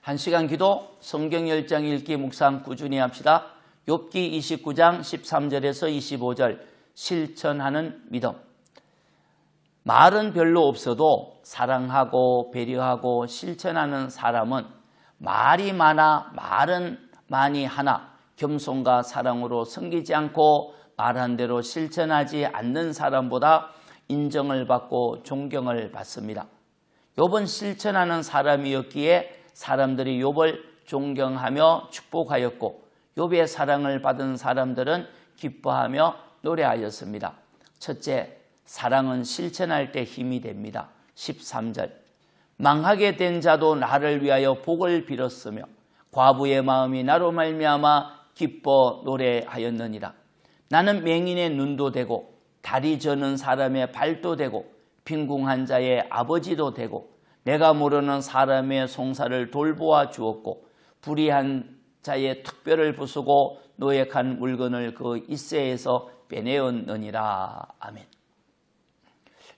한 시간 기도 성경 열장 읽기 묵상 꾸준히 합시다. 욥기 29장 13절에서 25절 실천하는 믿음. 말은 별로 없어도 사랑하고 배려하고 실천하는 사람은 말이 많아 말은 많이 하나 겸손과 사랑으로 섬기지 않고 말한 대로 실천하지 않는 사람보다 인정을 받고 존경을 받습니다. 욥은 실천하는 사람이었기에 사람들이 욥을 존경하며 축복하였고 욥의 사랑을 받은 사람들은 기뻐하며 노래하였습니다. 첫째, 사랑은 실천할 때 힘이 됩니다. 13절. 망하게 된 자도 나를 위하여 복을 빌었으며 과부의 마음이 나로 말미암아 기뻐 노래하였느니라. 나는 맹인의 눈도 되고 다리 저는 사람의 발도 되고 빈궁한 자의 아버지도 되고 내가 모르는 사람의 송사를 돌보아 주었고 불의한 자의 특별을 부수고 노획한 물건을 그 이세에서 빼내었느니라. 아멘.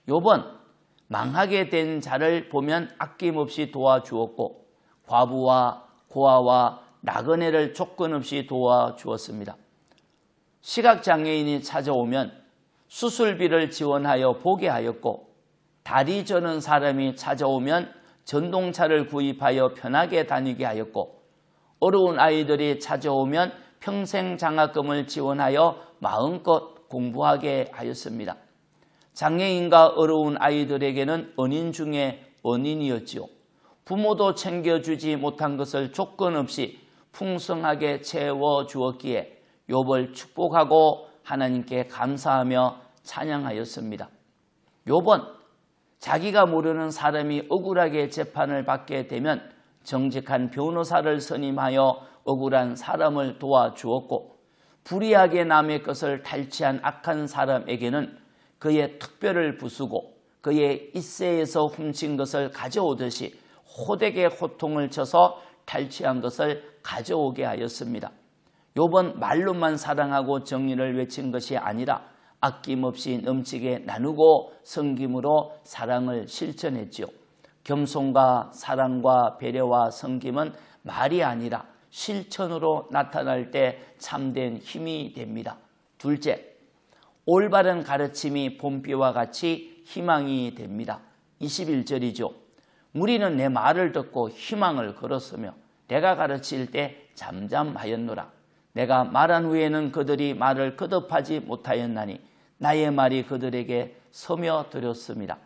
요번 망하게 된 자를 보면 아낌없이 도와주었고 과부와 고아와 나그네를 조건 없이 도와주었습니다. 시각장애인이 찾아오면 수술비를 지원하여 보게 하였고 다리 저는 사람이 찾아오면 전동차를 구입하여 편하게 다니게 하였고 어려운 아이들이 찾아오면 평생 장학금을 지원하여 마음껏 공부하게 하였습니다. 장애인과 어려운 아이들에게는 은인 중에 은인이었지요. 부모도 챙겨주지 못한 것을 조건 없이 풍성하게 채워 주었기에 욥을 축복하고 하나님께 감사하며 찬양하였습니다. 욥은 자기가 모르는 사람이 억울하게 재판을 받게 되면 정직한 변호사를 선임하여 억울한 사람을 도와주었고 불의하게 남의 것을 탈취한 악한 사람에게는 그의 특별을 부수고 그의 이세에서 훔친 것을 가져오듯이 호되게 호통을 쳐서 탈취한 것을 가져오게 하였습니다. 요번 말로만 사랑하고 정의를 외친 것이 아니라 아낌없이 넘치게 나누고 성김으로 사랑을 실천했지요. 겸손과 사랑과 배려와 성김은 말이 아니라 실천으로 나타날 때 참된 힘이 됩니다. 둘째, 올바른 가르침이 봄비와 같이 희망이 됩니다. 21절이죠. 무리는 내 말을 듣고 희망을 걸었으며 내가 가르칠 때 잠잠하였노라. 내가 말한 후에는 그들이 말을 거듭하지 못하였나니 나의 말이 그들에게 서며들었습니다.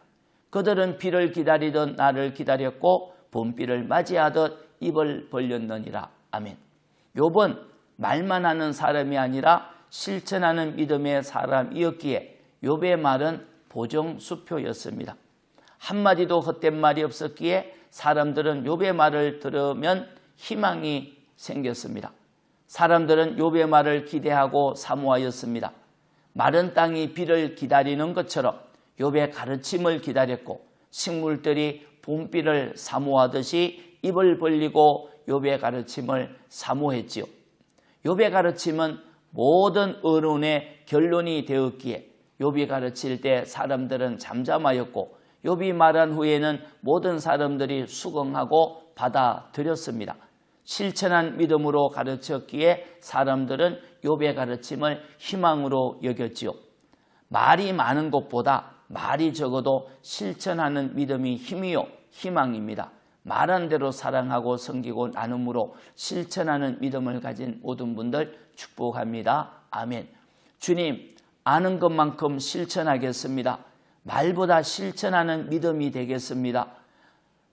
그들은 비를 기다리던 나를 기다렸고 봄비를 맞이하듯 입을 벌렸느니라. 아멘. 요번 말만 하는 사람이 아니라 실천하는 믿음의 사람이었기에 욥의 말은 보정수표였습니다. 한마디도 헛된 말이 없었기에 사람들은 욥의 말을 들으면 희망이 생겼습니다. 사람들은 욥의 말을 기대하고 사모하였습니다. 마른 땅이 비를 기다리는 것처럼 욥의 가르침을 기다렸고 식물들이 봄비를 사모하듯이 입을 벌리고 욥의 가르침을 사모했지요. 욥의 가르침은 모든 어른의 결론이 되었기에 욥이 가르칠 때 사람들은 잠잠하였고 욥이 말한 후에는 모든 사람들이 수긍하고 받아들였습니다. 실천한 믿음으로 가르쳤기에 사람들은 욥의 가르침을 희망으로 여겼지요. 말이 많은 것보다 말이 적어도 실천하는 믿음이 힘이요 희망입니다. 말한 대로 사랑하고 섬기고 나눔으로 실천하는 믿음을 가진 모든 분들 축복합니다. 아멘. 주님, 아는 것만큼 실천하겠습니다. 말보다 실천하는 믿음이 되겠습니다.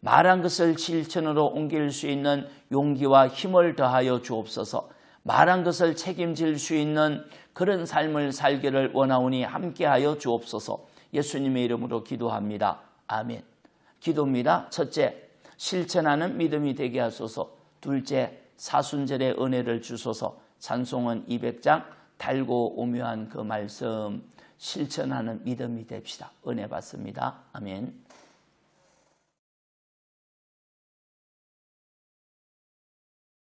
말한 것을 실천으로 옮길 수 있는 용기와 힘을 더하여 주옵소서. 말한 것을 책임질 수 있는 그런 삶을 살기를 원하오니 함께하여 주옵소서. 예수님의 이름으로 기도합니다. 아멘. 기도입니다. 첫째, 실천하는 믿음이 되게 하소서. 둘째, 사순절의 은혜를 주소서. 찬송은 200장 달고 오묘한 그 말씀 실천하는 믿음이 됩시다. 은혜 받습니다. 아멘.